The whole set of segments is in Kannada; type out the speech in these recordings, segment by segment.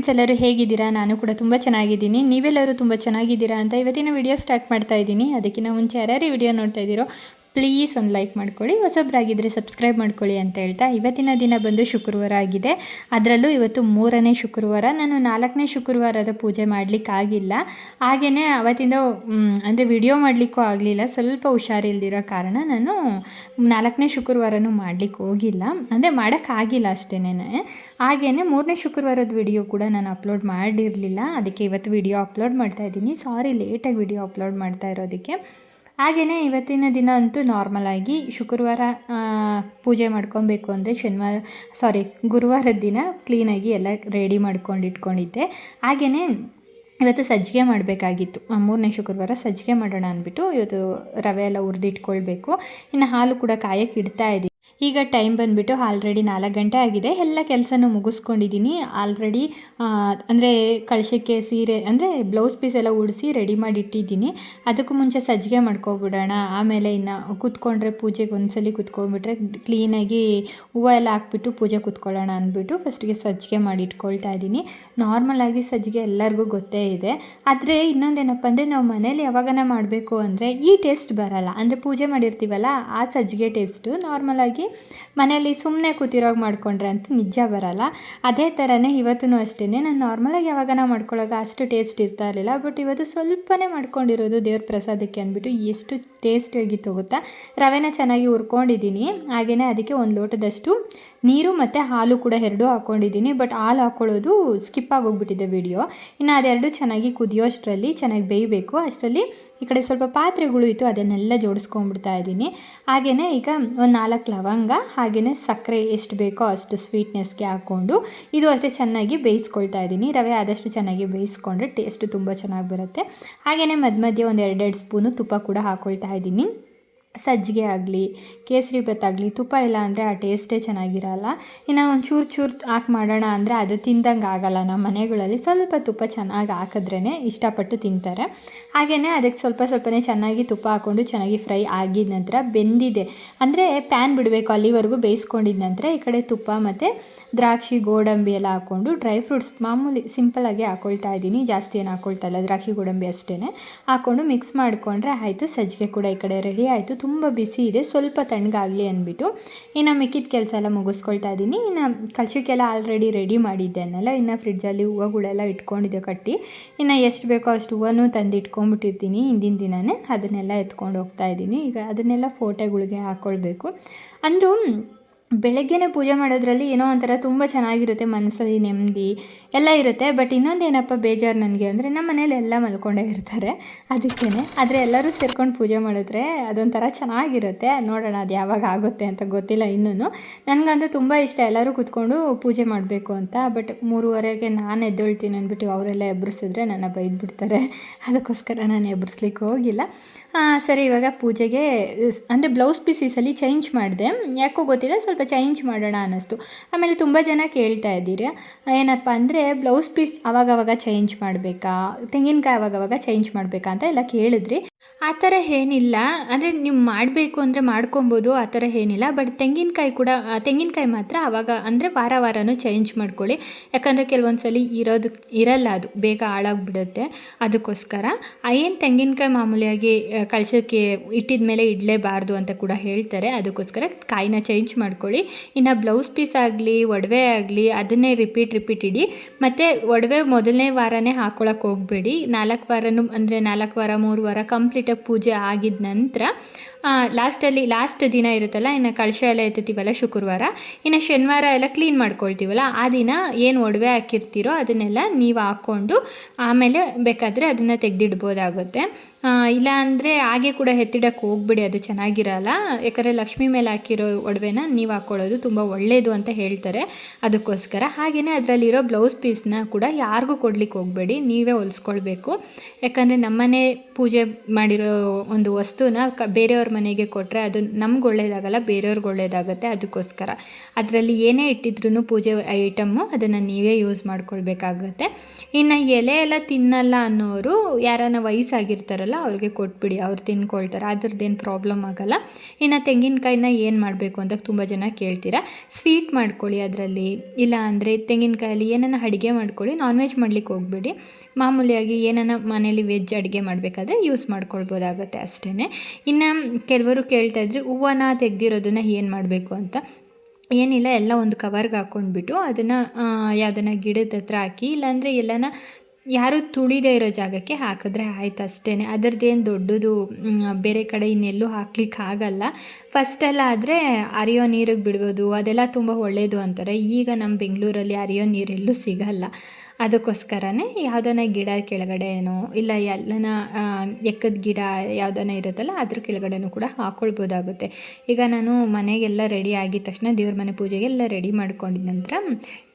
ಫ್ರೆಂಡ್ಸ್ ಎಲ್ಲರೂ ಹೇಗಿದ್ದೀರಾ? ನಾನು ಕೂಡ ತುಂಬ ಚೆನ್ನಾಗಿದ್ದೀನಿ. ನೀವೆಲ್ಲರೂ ತುಂಬ ಚೆನ್ನಾಗಿದ್ದೀರಾ ಅಂತ ಇವತ್ತಿನ ವಿಡಿಯೋ ಸ್ಟಾರ್ಟ್ ಮಾಡ್ತಾ ಇದ್ದೀನಿ. ಅದಕ್ಕಿಂತ ಮುಂಚೆ ಯಾರ್ಯಾರು ವಿಡಿಯೋ ನೋಡ್ತಾ ಇದ್ದೀರೋ ಪ್ಲೀಸ್ ಒಂದು ಲೈಕ್ ಮಾಡ್ಕೊಳ್ಳಿ ಹೊಸೊಬ್ಬರಾಗಿದ್ದರೆ ಸಬ್ಸ್ಕ್ರೈಬ್ ಮಾಡ್ಕೊಳ್ಳಿ ಅಂತ ಹೇಳ್ತಾ ಇವತ್ತಿನ ದಿನ ಬಂದು ಶುಕ್ರವಾರ ಆಗಿದೆ. ಅದರಲ್ಲೂ ಇವತ್ತು ಮೂರನೇ ಶುಕ್ರವಾರ. ನಾನು ನಾಲ್ಕನೇ ಶುಕ್ರವಾರದ ಪೂಜೆ ಮಾಡಲಿಕ್ಕಾಗಿಲ್ಲ ಹಾಗೆಯೇ ಅವತ್ತಿಂದ ಅಂದರೆ ವಿಡಿಯೋ ಮಾಡಲಿಕ್ಕೂ ಆಗಲಿಲ್ಲ. ಸ್ವಲ್ಪ ಹುಷಾರಿಲ್ದಿರೋ ಕಾರಣ ನಾನು ನಾಲ್ಕನೇ ಶುಕ್ರವಾರನೂ ಮಾಡಲಿಕ್ಕೆ ಹೋಗಿಲ್ಲ. ಅಂದರೆ ಮಾಡೋಕ್ಕಾಗಿಲ್ಲ ಅಷ್ಟೇನೆ. ಹಾಗೆಯೇ ಮೂರನೇ ಶುಕ್ರವಾರದ ವಿಡಿಯೋ ಕೂಡ ನಾನು ಅಪ್ಲೋಡ್ ಮಾಡಿರಲಿಲ್ಲ. ಅದಕ್ಕೆ ಇವತ್ತು ವಿಡಿಯೋ ಅಪ್ಲೋಡ್ ಮಾಡ್ತಾ ಇದ್ದೀನಿ. ಸಾರಿ, ಲೇಟಾಗಿ ವಿಡಿಯೋ ಅಪ್ಲೋಡ್ ಮಾಡ್ತಾ ಇರೋದಕ್ಕೆ. ಹಾಗೆಯೇ ಇವತ್ತಿನ ದಿನ ಅಂತೂ ನಾರ್ಮಲಾಗಿ ಶುಕ್ರವಾರ ಪೂಜೆ ಮಾಡ್ಕೊಬೇಕು ಅಂದರೆ ಶನಿವಾರ ಸಾರಿ ಗುರುವಾರದ ದಿನ ಕ್ಲೀನಾಗಿ ಎಲ್ಲ ರೆಡಿ ಮಾಡ್ಕೊಂಡು ಇಟ್ಕೊಂಡಿದ್ದೆ. ಹಾಗೆಯೇ ಇವತ್ತು ಸಜ್ಜಿಗೆ ಮಾಡಬೇಕಾಗಿತ್ತು. ಮೂರನೇ ಶುಕ್ರವಾರ ಸಜ್ಜಿಗೆ ಮಾಡೋಣ ಅಂದ್ಬಿಟ್ಟು ಇವತ್ತು ರವೆ ಎಲ್ಲ ಹುರಿದಿಟ್ಕೊಳ್ಬೇಕು. ಇನ್ನು ಹಾಲು ಕೂಡ ಕಾಯಕ್ಕೆ ಇಡ್ತಾ ಇದ್ದೀನಿ ಈಗ ಟೈಮ್ ಬಂದುಬಿಟ್ಟು ಆಲ್ರೆಡಿ ನಾಲ್ಕು ಗಂಟೆ ಆಗಿದೆ. ಎಲ್ಲ ಕೆಲಸನೂ ಮುಗಿಸ್ಕೊಂಡಿದ್ದೀನಿ ಆಲ್ರೆಡಿ ಅಂದರೆ ಕಳಶಕ್ಕೆ ಸೀರೆ, ಅಂದರೆ ಬ್ಲೌಸ್ ಪೀಸ್ ಎಲ್ಲ ಉಡಿಸಿ ರೆಡಿ ಮಾಡಿ ಇಟ್ಟಿದ್ದೀನಿ ಅದಕ್ಕೂ ಮುಂಚೆ ಸಜ್ಜಿಗೆ ಮಾಡ್ಕೊಬಿಡೋಣ. ಆಮೇಲೆ ಇನ್ನು ಕೂತ್ಕೊಂಡ್ರೆ ಪೂಜೆಗೆ ಒಂದ್ಸಲಿ ಕೂತ್ಕೊಂಡ್ಬಿಟ್ರೆ ಕ್ಲೀನಾಗಿ ಹೂವು ಎಲ್ಲ ಹಾಕ್ಬಿಟ್ಟು ಪೂಜೆ ಕೂತ್ಕೊಳ್ಳೋಣ ಅಂದ್ಬಿಟ್ಟು ಫಸ್ಟಿಗೆ ಸಜ್ಜಿಗೆ ಮಾಡಿ ಇಟ್ಕೊಳ್ತಾ ಇದ್ದೀನಿ ನಾರ್ಮಲಾಗಿ ಸಜ್ಜಿಗೆ ಎಲ್ಲರಿಗೂ ಗೊತ್ತೇ ಇದೆ. ಆದರೆ ಇನ್ನೊಂದೇನಪ್ಪ ಅಂದರೆ ನಾವು ಮನೇಲಿ ಯಾವಾಗನ ಮಾಡಬೇಕು ಅಂದರೆ ಈ ಟೇಸ್ಟ್ ಬರಲ್ಲ. ಅಂದರೆ ಪೂಜೆ ಮಾಡಿರ್ತೀವಲ್ಲ, ಆ ಸಜ್ಜಿಗೆ ಟೇಸ್ಟು ನಾರ್ಮಲಾಗಿ ಮನೇಲಿ ಸುಮ್ಮನೆ ಕೂತಿರೋಗ ಮಾಡಿಕೊಂಡ್ರೆ ಅಂತೂ ನಿಜ ಬರಲ್ಲ. ಅದೇ ಥರನೇ ಇವತ್ತೂ ಅಷ್ಟೇ ನಾನು ನಾರ್ಮಲಾಗಿ ಯಾವಾಗನ ಮಾಡ್ಕೊಳ್ಳೋಕೆ ಅಷ್ಟು ಟೇಸ್ಟ್ ಇರ್ತಾ ಇರಲಿಲ್ಲ. ಬಟ್ ಇವತ್ತು ಸ್ವಲ್ಪನೇ ಮಾಡ್ಕೊಂಡಿರೋದು ದೇವ್ರ ಪ್ರಸಾದಕ್ಕೆ ಅಂದ್ಬಿಟ್ಟು ಎಷ್ಟು ಟೇಸ್ಟಿಯಾಗಿತ್ತು ಗೊತ್ತಾ ರವೆನ ಚೆನ್ನಾಗಿ ಹುರ್ಕೊಂಡಿದ್ದೀನಿ. ಹಾಗೆಯೇ ಅದಕ್ಕೆ ಒಂದು ಲೋಟದಷ್ಟು ನೀರು ಮತ್ತು ಹಾಲು ಕೂಡ ಎರಡೂ ಹಾಕ್ಕೊಂಡಿದ್ದೀನಿ ಬಟ್ ಹಾಲು ಹಾಕ್ಕೊಳ್ಳೋದು ಸ್ಕಿಪ್ ಆಗೋಗ್ಬಿಟ್ಟಿದೆ ವಿಡಿಯೋ ಇನ್ನು ಅದೆರಡು ಚೆನ್ನಾಗಿ ಕುದಿಯೋ ಅಷ್ಟರಲ್ಲಿ ಚೆನ್ನಾಗಿ ಬೇಯಬೇಕು. ಅಷ್ಟರಲ್ಲಿ ಈ ಕಡೆ ಸ್ವಲ್ಪ ಪಾತ್ರೆಗಳು ಇತ್ತು, ಅದನ್ನೆಲ್ಲ ಜೋಡಿಸ್ಕೊಂಡ್ಬಿಡ್ತಾ ಇದ್ದೀನಿ. ಹಾಗೆಯೇ ಈಗ ಒಂದು ನಾಲ್ಕು ಲವಂಗ ಹಾಗೆಯೇ ಸಕ್ಕರೆ ಎಷ್ಟು ಬೇಕೋ ಅಷ್ಟು ಸ್ವೀಟ್ನೆಸ್ಗೆ ಹಾಕ್ಕೊಂಡು, ಇದು ಅಷ್ಟೇ ಚೆನ್ನಾಗಿ ಬೇಯಿಸ್ಕೊಳ್ತಾ ಇದ್ದೀನಿ. ರವೆ ಆದಷ್ಟು ಚೆನ್ನಾಗಿ ಬೇಯಿಸ್ಕೊಂಡ್ರೆ ಟೇಸ್ಟ್ ತುಂಬ ಚೆನ್ನಾಗಿ ಬರುತ್ತೆ. ಹಾಗೆಯೇ ಮಧ್ಯ ಮಧ್ಯೆ ಒಂದು ಎರಡೆರಡು ಸ್ಪೂನು ತುಪ್ಪ ಕೂಡ ಹಾಕ್ಕೊಳ್ತಾ ಇದ್ದೀನಿ. ಸಜ್ಜಿಗೆ ಆಗಲಿ, ಕೇಸರಿ ಆಗಲಿ, ತುಪ್ಪ ಇಲ್ಲ ಅಂದರೆ ಆ ಟೇಸ್ಟೇ ಚೆನ್ನಾಗಿರಲ್ಲ. ಇನ್ನು ಒಂದು ಚೂರು ಚೂರು ಹಾಕಿ ಮಾಡೋಣ ಅಂದರೆ ಅದು ತಿಂದಂಗೆ ಆಗಲ್ಲ. ನಮ್ಮ ಮನೆಗಳಲ್ಲಿ ಸ್ವಲ್ಪ ತುಪ್ಪ ಚೆನ್ನಾಗಿ ಹಾಕಿದ್ರೇ ಇಷ್ಟಪಟ್ಟು ತಿಂತಾರೆ. ಹಾಗೆಯೇ ಅದಕ್ಕೆ ಸ್ವಲ್ಪ ಸ್ವಲ್ಪನೇ ಚೆನ್ನಾಗಿ ತುಪ್ಪ ಹಾಕ್ಕೊಂಡು ಚೆನ್ನಾಗಿ ಫ್ರೈ ಆಗಿದ ನಂತರ ಬೆಂದಿದೆ. ಅಂದರೆ ಪ್ಯಾನ್ ಬಿಡಬೇಕು, ಅಲ್ಲಿವರೆಗೂ ಬೇಯಿಸ್ಕೊಂಡಿದ ನಂತರ ಈ ಕಡೆ ತುಪ್ಪ ಮತ್ತು ದ್ರಾಕ್ಷಿ, ಗೋಡಂಬಿ ಎಲ್ಲ ಹಾಕ್ಕೊಂಡು ಡ್ರೈ ಫ್ರೂಟ್ಸ್ ಮಾಮೂಲಿ ಸಿಂಪಲಾಗಿ ಹಾಕ್ಕೊಳ್ತಾ ಇದ್ದೀನಿ. ಜಾಸ್ತಿ ಏನು ಹಾಕ್ಕೊಳ್ತಾ ಇಲ್ಲ. ದ್ರಾಕ್ಷಿ, ಗೋಡಂಬಿ ಅಷ್ಟೇ ಹಾಕ್ಕೊಂಡು ಮಿಕ್ಸ್ ಮಾಡಿಕೊಂಡ್ರೆ ಆಯಿತು. ಸಜ್ಜಿಗೆ ಕೂಡ ಈ ಕಡೆ ರೆಡಿ ಆಯಿತು. ತುಂಬ ಬಿಸಿ ಇದೆ, ಸ್ವಲ್ಪ ತಣ್ಣಗಾಗಲಿ ಅಂದ್ಬಿಟ್ಟು, ಇನ್ನು ಮಿಕ್ಕಿದ ಕೆಲಸ ಎಲ್ಲ ಮುಗಿಸ್ಕೊಳ್ತಾ ಇದ್ದೀನಿ ಇನ್ನು ಕಳ್ಸಕ್ಕೆಲ್ಲ ಆಲ್ರೆಡಿ ರೆಡಿ ಮಾಡಿದ್ದೆನಲ್ಲ ಇನ್ನು ಫ್ರಿಡ್ಜಲ್ಲಿ ಹೂವುಗಳೆಲ್ಲ ಇಟ್ಕೊಂಡಿದ್ದೆ ಕಟ್ಟಿ. ಇನ್ನು ಎಷ್ಟು ಬೇಕೋ ಅಷ್ಟು ಹೂವನೂ ತಂದು ಇಟ್ಕೊಂಡ್ಬಿಟ್ಟಿರ್ತೀನಿ ಹಿಂದಿನ ದಿನವೇ ಅದನ್ನೆಲ್ಲ ಎತ್ಕೊಂಡು ಹೋಗ್ತಾ ಇದ್ದೀನಿ ಈಗ ಅದನ್ನೆಲ್ಲ ಫೋಟೋಗಳಿಗೆ ಹಾಕ್ಕೊಳ್ಬೇಕು ಅಂದರೂ ಬೆಳಗ್ಗೆನೇ ಪೂಜೆ ಮಾಡೋದ್ರಲ್ಲಿ ಏನೋ ಒಂಥರ ತುಂಬ ಚೆನ್ನಾಗಿರುತ್ತೆ ಮನಸ್ಸಲ್ಲಿ ನೆಮ್ಮದಿ ಎಲ್ಲ ಇರುತ್ತೆ. ಬಟ್ ಇನ್ನೊಂದೇನಪ್ಪ ಬೇಜಾರು ನನಗೆ ಅಂದರೆ ನಮ್ಮ ಮನೇಲಿ ಎಲ್ಲ ಮಲ್ಕೊಂಡೇ ಇರ್ತಾರೆ. ಅದಕ್ಕೇ ಆದರೆ ಎಲ್ಲರೂ ಸೇರ್ಕೊಂಡು ಪೂಜೆ ಮಾಡಿದ್ರೆ ಅದೊಂಥರ ಚೆನ್ನಾಗಿರುತ್ತೆ. ನೋಡೋಣ ಅದು ಯಾವಾಗ ಆಗುತ್ತೆ ಅಂತ ಗೊತ್ತಿಲ್ಲ ಇನ್ನೂ ನನಗಂತೂ ತುಂಬ ಇಷ್ಟ ಎಲ್ಲರೂ ಕೂತ್ಕೊಂಡು ಪೂಜೆ ಮಾಡಬೇಕು ಅಂತ. ಬಟ್ ಮೂರುವರೆಗೆ ನಾನು ಎದ್ದೊಳ್ತೀನಿ ಅಂದ್ಬಿಟ್ಟು ಅವರೆಲ್ಲ ಎಬ್ಬರಿಸಿದ್ರೆ ನನ್ನ ಬೈದ್ಬಿಡ್ತಾರೆ. ಅದಕ್ಕೋಸ್ಕರ ನಾನು ಎಬ್ಬರಿಸ್ಲಿಕ್ಕೆ ಹೋಗಿಲ್ಲ. ಸರಿ ಇವಾಗ ಪೂಜೆಗೆ, ಅಂದರೆ ಬ್ಲೌಸ್ ಪೀಸಸಲ್ಲಿ ಚೇಂಜ್ ಮಾಡಿದೆ. ಯಾಕೋ ಗೊತ್ತಿಲ್ಲ. ಸ್ವಲ್ಪ ಚೇಂಜ್ ಮಾಡೋಣ ಅನ್ನಿಸ್ತು. ಆಮೇಲೆ ತುಂಬ ಜನ ಕೇಳ್ತಾ ಇದ್ದೀರಿ, ಏನಪ್ಪ ಅಂದರೆ ಬ್ಲೌಸ್ ಪೀಸ್ ಅವಾಗವಾಗ ಚೇಂಜ್ ಮಾಡಬೇಕಾ, ತೆಂಗಿನಕಾಯಿ ಅವಾಗವಾಗ ಚೇಂಜ್ ಮಾಡಬೇಕಾ ಅಂತ ಎಲ್ಲ ಕೇಳಿದ್ರಿ. ಆ ಥರ ಏನಿಲ್ಲ. ಅಂದರೆ ನೀವು ಮಾಡಬೇಕು ಅಂದರೆ ಮಾಡ್ಕೊಬೋದು, ಆ ಥರ ಏನಿಲ್ಲ. ಬಟ್ ತೆಂಗಿನಕಾಯಿ ಕೂಡ ತೆಂಗಿನಕಾಯಿ ಮಾತ್ರ ಆವಾಗ ಅಂದರೆ ವಾರ ವಾರನೂ ಚೇಂಜ್ ಮಾಡ್ಕೊಳ್ಳಿ. ಯಾಕಂದರೆ ಕೆಲವೊಂದು ಸಲ ಇರೋದು, ಇರಲ್ಲ ಅದು. ಬೇಗ ಹಾಳಾಗ್ಬಿಡುತ್ತೆ. ಅದಕ್ಕೋಸ್ಕರ ಏನು ತೆಂಗಿನಕಾಯಿ ಮಾಮೂಲಿಯಾಗಿ ಕಳಿಸೋಕ್ಕೆ ಇಟ್ಟಿದ ಮೇಲೆ ಇಡಲೇಬಾರ್ದು ಅಂತ ಕೂಡ ಹೇಳ್ತಾರೆ. ಅದಕ್ಕೋಸ್ಕರ ಕಾಯಿನ ಚೇಂಜ್ ಮಾಡ್ಕೊಳ್ಳಿ. ಇನ್ನು ಬ್ಲೌಸ್ ಪೀಸ್ ಆಗಲಿ, ಒಡವೆ ಆಗಲಿ, ಅದನ್ನೇ ರಿಪೀಟ್ ರಿಪೀಟ್ ಇಡಿ. ಮತ್ತು ಒಡವೆ ಮೊದಲನೇ ವಾರನೇ ಹಾಕ್ಕೊಳಕ್ಕೆ ಹೋಗಬೇಡಿ. ನಾಲ್ಕು ವಾರನೂ, ಅಂದರೆ ನಾಲ್ಕು ವಾರ, ಮೂರು ವಾರ ಪೂಜೆ ಆಗಿದ ನಂತರ ಲಾಸ್ಟಲ್ಲಿ ಲಾಸ್ಟ್ ದಿನ ಇರುತ್ತಲ್ಲ, ಇನ್ನು ಕಳಶ ಎಲ್ಲ ಎತ್ತುತ್ತೀವಲ್ಲ ಶುಕ್ರವಾರ, ಇನ್ನು ಶನಿವಾರ ಎಲ್ಲ ಕ್ಲೀನ್ ಮಾಡ್ಕೊಳ್ತೀವಲ್ಲ, ಆ ದಿನ ಏನು ಒಡವೆ ಹಾಕಿರ್ತೀರೋ ಅದನ್ನೆಲ್ಲ ನೀವು ಹಾಕ್ಕೊಂಡು ಆಮೇಲೆ ಬೇಕಾದರೆ ಅದನ್ನು ತೆಗೆದಿಡ್ಬೋದಾಗುತ್ತೆ. ಇಲ್ಲ ಅಂದರೆ ಹಾಗೆ ಕೂಡ ಎತ್ತಿಡಕ್ಕೆ ಹೋಗ್ಬಿಡಿ, ಅದು ಚೆನ್ನಾಗಿರಲ್ಲ. ಯಾಕಂದರೆ ಲಕ್ಷ್ಮಿ ಮೇಲೆ ಹಾಕಿರೋ ಒಡವೆನ ನೀವು ಹಾಕ್ಕೊಳ್ಳೋದು ತುಂಬ ಒಳ್ಳೆಯದು ಅಂತ ಹೇಳ್ತಾರೆ ಅದಕ್ಕೋಸ್ಕರ. ಹಾಗೆಯೇ ಅದರಲ್ಲಿರೋ ಬ್ಲೌಸ್ ಪೀಸ್ನ ಕೂಡ ಯಾರಿಗೂ ಕೊಡ್ಲಿಕ್ಕೆ ಹೋಗಬೇಡಿ, ನೀವೇ ಹೊಲಿಸ್ಕೊಳ್ಬೇಕು. ಯಾಕಂದರೆ ನಮ್ಮನೆ ಪೂಜೆ ಮಾಡಿರೋ ಒಂದು ವಸ್ತುನ ಕ, ಬೇರೆಯವ್ರ ಮನೆಗೆ ಕೊಟ್ಟರೆ ಅದು ನಮ್ಗೆ ಒಳ್ಳೇದಾಗಲ್ಲ, ಬೇರೆಯವ್ರಿಗೆ ಒಳ್ಳೇದಾಗುತ್ತೆ ಅದಕ್ಕೋಸ್ಕರ. ಅದರಲ್ಲಿ ಏನೇ ಇಟ್ಟಿದ್ರೂ ಪೂಜೆ ಐಟಮ್ಮು ಅದನ್ನು ನೀವೇ ಯೂಸ್ ಮಾಡ್ಕೊಳ್ಬೇಕಾಗುತ್ತೆ. ಇನ್ನು ಎಲೆ ಎಲ್ಲ ತಿನ್ನಲ್ಲ ಅನ್ನೋರು ಯಾರನ್ನ ವಯಸ್ಸಾಗಿರ್ತಾರಲ್ಲ ಅವ್ರಿಗೆ ಕೊಟ್ಬಿಡಿ, ಅವ್ರು ತಿನ್ಕೊಳ್ತಾರೆ, ಅದ್ರದ್ದೇನು ಪ್ರಾಬ್ಲಮ್ ಆಗಲ್ಲ. ಇನ್ನು ತೆಂಗಿನಕಾಯಿನ ಏನು ಮಾಡಬೇಕು ಅಂತ ತುಂಬ ಜನ ಕೇಳ್ತೀರಾ. ಸ್ವೀಟ್ ಮಾಡ್ಕೊಳ್ಳಿ ಅದರಲ್ಲಿ, ಇಲ್ಲ ಅಂದರೆ ತೆಂಗಿನಕಾಯಲ್ಲಿ ಏನನ್ನ ಅಡುಗೆ ಮಾಡ್ಕೊಳ್ಳಿ, ನಾನ್ ವೆಜ್ ಮಾಡ್ಲಿಕ್ಕೆ ಹೋಗ್ಬೇಡಿ. ಮಾಮೂಲಿಯಾಗಿ ಏನನ್ನ ಮನೇಲಿ ವೆಜ್ ಅಡುಗೆ ಮಾಡಬೇಕಾದ್ರೆ ಯೂಸ್ ಮಾಡ್ಕೊಳ್ಬೋದಾಗತ್ತೆ ಅಷ್ಟೇ ಇನ್ನು ಕೆಲವರು ಕೇಳ್ತಾ ಇದ್ರು, ಹೂವನ್ನ ತೆಗೆದಿರೋದನ್ನ ಏನು ಮಾಡಬೇಕು ಅಂತ. ಏನಿಲ್ಲ, ಎಲ್ಲ ಒಂದು ಕವರ್ಗೆ ಹಾಕ್ಕೊಂಡ್ಬಿಟ್ಟು ಅದನ್ನು ಯಾವುದನ್ನ ಗಿಡದ ಹತ್ರ ಹಾಕಿ, ಇಲ್ಲಾಂದರೆ ಎಲ್ಲನ ಯಾರು ತುಳಿದೇ ಇರೋ ಜಾಗಕ್ಕೆ ಹಾಕಿದ್ರೆ ಆಯ್ತು ಅಷ್ಟೇ ಅದರದ್ದೇನು ದೊಡ್ಡದು ಬೇರೆ ಕಡೆ ಇನ್ನೆಲ್ಲೂ ಹಾಕ್ಲಿಕ್ಕೆ ಆಗಲ್ಲ. ಫಸ್ಟೆಲ್ಲ ಆದರೆ ಅರಿಯೋ ನೀರಿಗೆ ಬಿಡ್ಬೋದು, ಅದೆಲ್ಲ ತುಂಬ ಒಳ್ಳೆಯದು ಅಂತಾರೆ. ಈಗ ನಮ್ಮ ಬೆಂಗಳೂರಲ್ಲಿ ಅರಿಯೋ ನೀರೆಲ್ಲೂ ಸಿಗಲ್ಲ. ಅದಕ್ಕೋಸ್ಕರನೇ ಯಾವ್ದಾನ ಗಿಡ ಕೆಳಗಡೆನೋ ಇಲ್ಲ ಎಲ್ಲನ ಎಕ್ಕದ ಗಿಡ ಯಾವ್ದಾನ ಇರುತ್ತಲ್ಲ ಅದ್ರ ಕೆಳಗಡೆನೂ ಕೂಡ ಹಾಕ್ಕೊಳ್ಬೋದಾಗುತ್ತೆ ಈಗ ನಾನು ಮನೆಗೆಲ್ಲ ರೆಡಿ ಆಗಿದ ತಕ್ಷಣ ದೇವ್ರ ಮನೆ ಪೂಜೆಗೆಲ್ಲ ರೆಡಿ ಮಾಡ್ಕೊಂಡಿದ ನಂತರ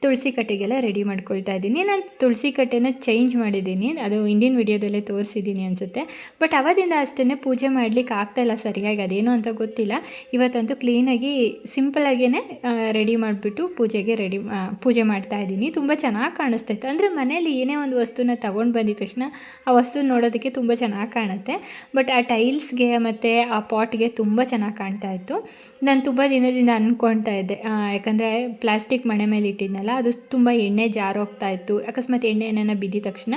ತುಳಸಿ ಕಟ್ಟೆಗೆಲ್ಲ ರೆಡಿ ಮಾಡ್ಕೊಳ್ತಾ ಇದ್ದೀನಿ. ನಾನು ತುಳಸಿ ಕಟ್ಟೆನ ಚೇಂಜ್ ಮಾಡಿದ್ದೀನಿ. ಅದು ಇಂಡಿಯನ್ ವಿಡಿಯೋದಲ್ಲೇ ತೋರಿಸಿದ್ದೀನಿ ಅನಿಸುತ್ತೆ. ಬಟ್ ಅವಾಗಿಂದ ಅಷ್ಟೇ ಪೂಜೆ ಮಾಡಲಿಕ್ಕೆ ಆಗ್ತಾಯಿಲ್ಲ ಸರಿಯಾಗಿ. ಅದೇನು ಅಂತ ಗೊತ್ತಿಲ್ಲ. ಇವತ್ತಂತೂ ಕ್ಲೀನಾಗಿ ಸಿಂಪಲಾಗೇ ರೆಡಿ ಮಾಡಿಬಿಟ್ಟು ಪೂಜೆಗೆ ರೆಡಿ ಪೂಜೆ ಮಾಡ್ತಾ ಇದ್ದೀನಿ. ತುಂಬ ಚೆನ್ನಾಗಿ ಕಾಣಿಸ್ತಾ ಇತ್ತು. ಅಂದರೆ ಮನೇಲಿ ಏನೇ ಒಂದು ವಸ್ತುನ ತಗೊಂಡು ಬಂದಿದ ತಕ್ಷಣ ಆ ವಸ್ತು ನೋಡೋದಕ್ಕೆ ತುಂಬ ಚೆನ್ನಾಗಿ ಕಾಣುತ್ತೆ. ಬಟ್ ಆ ಟೈಲ್ಸ್ಗೆ ಮತ್ತು ಆ ಪಾಟ್ಗೆ ತುಂಬ ಚೆನ್ನಾಗಿ ಕಾಣ್ತಾ ಇತ್ತು. ನಾನು ತುಂಬ ದಿನದಿಂದ ಅಂದ್ಕೊಳ್ತಾ ಇದ್ದೆ. ಯಾಕಂದರೆ ಪ್ಲಾಸ್ಟಿಕ್ ಮಣೆ ಮೇಲೆ ಇಟ್ಟಿದ್ನಲ್ಲ, ಅದು ತುಂಬ ಎಣ್ಣೆ ಜಾರೋಗ್ತಾ ಇತ್ತು. ಅಕಸ್ಮಾತ್ ಎಣ್ಣೆ ಏನನ್ನ ಬಿದ್ದಿದ ತಕ್ಷಣ